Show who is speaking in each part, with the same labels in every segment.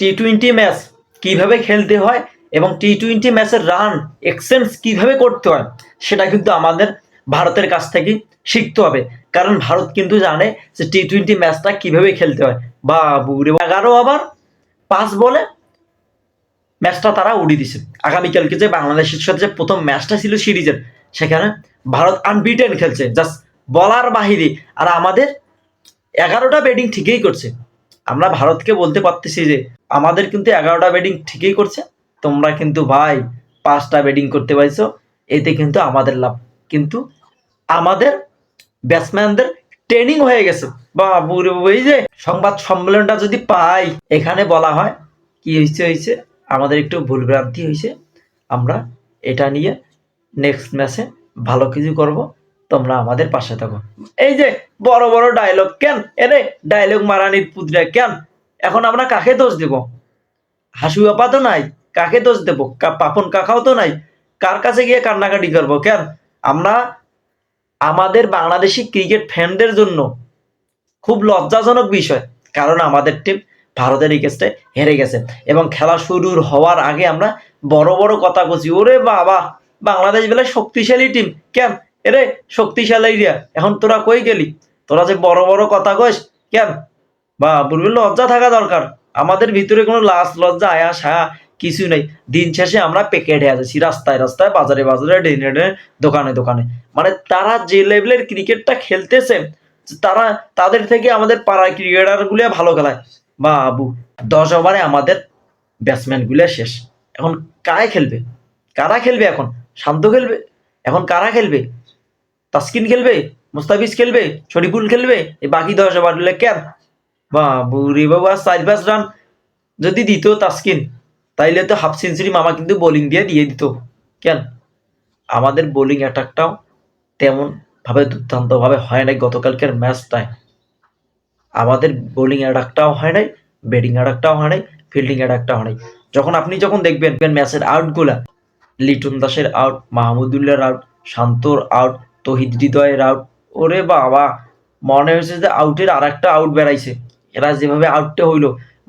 Speaker 1: T twenty match কীভাবে খেলতে হয় এবং টি টোয়েন্টি ম্যাচের রান এক্সচেঞ্জ কীভাবে করতে হয়, সেটা কিন্তু আমাদের ভারতের কাছ থেকে শিখতে হবে। কারণ ভারত কিন্তু জানে যে টি টোয়েন্টি ম্যাচটা কীভাবে খেলতে হয়। বা এগারো ওভার পাঁচ বলে ম্যাচটা তারা উড়িয়ে দিছে আগামীকালকে যে বাংলাদেশের সাথে যে প্রথম ম্যাচটা ছিল সিরিজের, সেখানে ভারত আনবিটেন খেলছে। জাস্ট বলার বাহিরে আর আমাদের এগারোটা ব্যাটিং ঠিকই করছে। আমরা ভারতকে বলতে পারতেছি যে আমাদের কিন্তু এগারোটা ব্যাটিং ঠিকই করছে। তোমরা কিন্তু ভাই পাঁচটা ব্যাটিং করতে পারছ। এতে কিন্তু আমাদের লাভ। কিন্তু আমাদের ব্যাটসম্যানদের ট্রেনিং হয়ে গেছে। বা এই যে সংবাদ সম্মেলনটা যদি পাই, এখানে বলা হয়, কি হয়েছে হয়েছে আমাদের একটু ভুলভ্রান্তি হয়েছে আমরা এটা নিয়ে নেক্সট ম্যাচে ভালো কিছু করব। তোমরা আমাদের পাশে থাকো। এই যে বড় বড় ডায়লগ কেন? এরে ডায়লগ মারানির পুতরা, কেন? এখন আমরা কাকে দোষ দেব? হাসু আপা তো নাই, কাকে দোষ দেবো? পাপন কাকাও তো নাই, কার কাছে গিয়ে কান্নাকাটি করব? কেন? আমরা আমাদের বাংলাদেশি ক্রিকেট ফ্যানদের জন্য খুব লজ্জাজনক বিষয়, কারণ আমাদের টিম ভারতের এগেস্টে হেরে গেছে এবং খেলা শুরুর হওয়ার আগে আমরা বড় বড় কথা বলছি, ওরে বাবা, বাংলাদেশ বেলা শক্তিশালী টিম কেন? এরে শক্তিশালী এখন তোরা কই গেলি? তোরা যে বড় বড় কথা কইস, কেন? বা বুড়বে লজ্জা থাকা দরকার। আমাদের ভিতরে কোনো লাজ লজ্জা, আয়া, সায়া কিছু নেই। দিন শেষে আমরা প্যাকেট হয়ে যাচ্ছি রাস্তায় রাস্তায়, বাজারে বাজারে, ডেনে দোকানে দোকানে। মানে তারা যে লেভেলের ক্রিকেটটা খেলতেছে, তারা, তাদের থেকে আমাদের পাড়ার ক্রিকেটারগুলো ভালো খেলায়। বাবু দশ ওভারে আমাদের ব্যাটসম্যানগুলো শেষ। এখন কায় খেলবে? কারা খেলবে এখন? শান্ত খেলবে? এখন কারা খেলবে? তাসকিন খেলবে? মুস্তাফিজ খেলবে? শরীফুল খেলবে? এই বাকি দশ ওভারগুলো কেন? বাবু রে বাবু, চার পাঁচ রান যদি দিত তাসকিন তাইলে তো হাফ সেঞ্চুরি মামা কিন্তু বোলিং দিয়ে দিয়ে দিত। কেন? আমাদের বোলিং অ্যাটাকটাও তেমন ভাবে দুর্দান্ত ভাবে হয় নাই গতকালকের ম্যাচটায় আমাদের বোলিং অ্যাটাকটাও হয় নাই ব্যাটিং অ্যাটাকটাও হয় নাই ফিল্ডিং অ্যাটাকটাও হয় নাই। যখন আপনি যখন দেখবেন ম্যাচের আউটগুলা লিটন দাসের আউট মাহমুদুল্লাহর আউট শান্তর আউট তহিদ হৃদয়ের আউট ওরে বাবা, মনে হচ্ছে যে আউটের আর একটা আউট বেড়াইছে। এরা যেভাবে আউটটা হইল,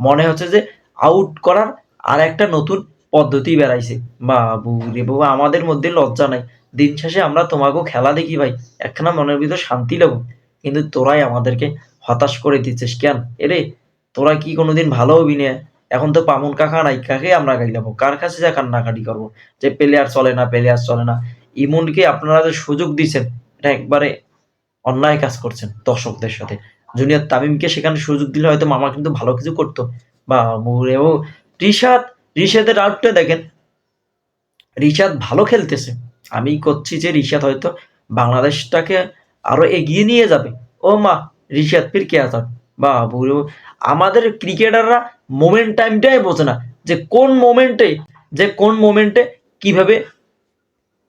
Speaker 1: মনে হচ্ছে যে আউট করার আর একটা নতুন পদ্ধতি বেড়াইছে। বাবু রে বাবু, আমাদের মধ্যে লজ্জা নাই। দিন শেষে আমরা তোমাকেও খেলা দেখি ভাই। একখানা মনের ভিতর শান্তি লাগো। কিন্তু তোরাই আমাদেরকে হতাশ করে দিচ্ছিস কেন? এরে তোরা কি কোনোদিন ভালো হবি না? এখন তো পামুন কাকা নাই, কাকে আমরা গাইলাবো কার কাছে যা কান্নাকাটি করব? যে প্লেয়ার চলে না প্লেয়ার চলে না। ইমনকে আপনারা যে সুযোগ দিচ্ছেন, এটা একবারে অন্যায় কাজ করছেন দর্শকদের সাথে। জুনিয়র তামিমকে সেখানে সুযোগ দিলে হয়তো মামা কিন্তু ভালো কিছু করতো। বা ও রিশাদ, রিশাদের আউটটা দেখেন। রিশাদ ভালো খেলতেছে। আমি করছি যে রিশাদ হয়তো বাংলাদেশটাকে আরও এগিয়ে নিয়ে যাবে। ও মা, রিশাদ ফির কে আসার বা আমাদের ক্রিকেটাররা মোমেন্ট টাইমটাই বোঝে না যে কোন মোমেন্টে যে কোন মোমেন্টে কীভাবে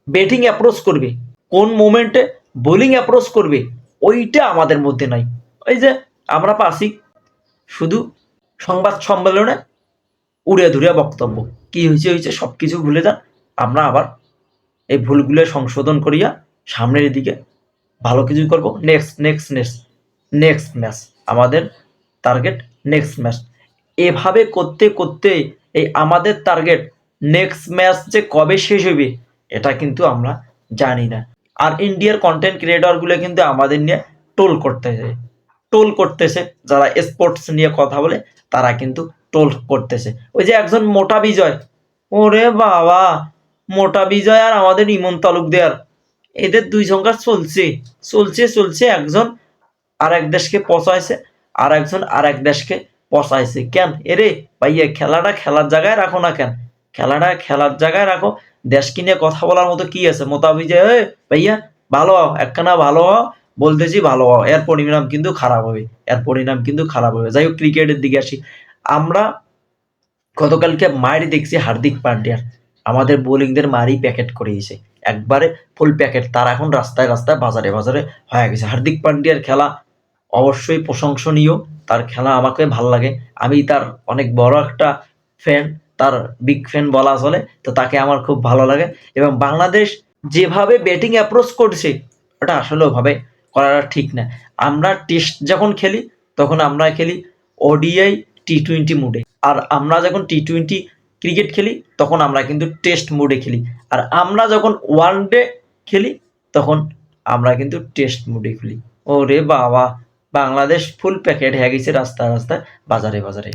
Speaker 1: ব্যাটিং অ্যাপ্রোচ করবে, কোন মোমেন্টে বোলিং অ্যাপ্রোচ করবে, ওইটা আমাদের মধ্যে নাই। ওই যে আমরা পাসি শুধু সংবাদ সম্মেলনে উড়ে ধুরে বক্তব্য। কি হয়েছে হয়েছে সব কিছু ভুলে যান। আমরা আবার এই ভুলগুলো সংশোধন করিয়া সামনের দিকে ভালো কিছু করব। Next next next next match আমাদের টার্গেট নেক্সট ম্যাচ এভাবে করতে করতে এই আমাদের টার্গেট নেক্সট ম্যাচ যে কবে শেষ হবে, এটা কিন্তু আমরা জানি না। আর ইন্ডিয়ার কন্টেন্ট ক্রিয়েটরগুলো কিন্তু আমাদের নিয়ে টোল করতেছে টোল করতেছে, যারা স্পোর্টস নিয়ে কথা বলে, তারা কিন্তু টোল করতেছে। ওই যে একজন মোটা বিজয়, ওরে বাবা, মোটা বিজয় আর আমাদের ইমন তালুকদার, এদের দুই সংখ্যা চলছে চলছে চলছে, একজন আর এক দেশকে পচাইছে আর একজন আর এক দেশকে পচাইছে। কেন? এরে ভাইয়া খেলাটা খেলার জায়গায় রাখো না কেন? খেলাটা খেলার জায়গায় রাখো। দেশকে নিয়ে কথা বলার মতো কি আছে? মোতা বিজয় ভাইয়া, ভালো হও, একখানা ভালো হও বলতেছি ভালো এর পরিণাম কিন্তু খারাপ হবে, এর পরিণাম কিন্তু খারাপ হবে। যাই হোক, ক্রিকেটের দিকে আসি। আমরা গতকালকে মারি দেখছি হার্দিক পান্ডিয়ার আমাদের বোলিংদের মারি প্যাকেট করিয়েছে। একবারে ফুল প্যাকেট তার এখন রাস্তায় রাস্তায় বাজারে বাজারে হয়ে গেছে। হার্দিক পান্ডিয়ার খেলা অবশ্যই প্রশংসনীয়। তার খেলা আমাকে ভালো লাগে। আমি তার অনেক বড় একটা ফ্যান তার বিগ ফ্যান বলা চলে, তো তাকে আমার খুব ভালো লাগে। এবং বাংলাদেশ যেভাবে ব্যাটিং অ্যাপ্রোচ করছে, ওটা আসলেও ওভাবে করাটা ঠিক না আমরা টেস্ট যখন খেলি, তখন আমরা খেলি ওডিআই টি টোয়েন্টি মুডে আর আমরা যখন টি টোয়েন্টি ক্রিকেট খেলি, তখন আমরা কিন্তু টেস্ট মুডে খেলি। আর আমরা যখন ওয়ান ডে খেলি, তখন আমরা কিন্তু টেস্ট মুডে খেলি। ওরে বাবা, বাংলাদেশ ফুল প্যাকেট হয়ে গেছে রাস্তায় রাস্তায়, বাজারে বাজারে।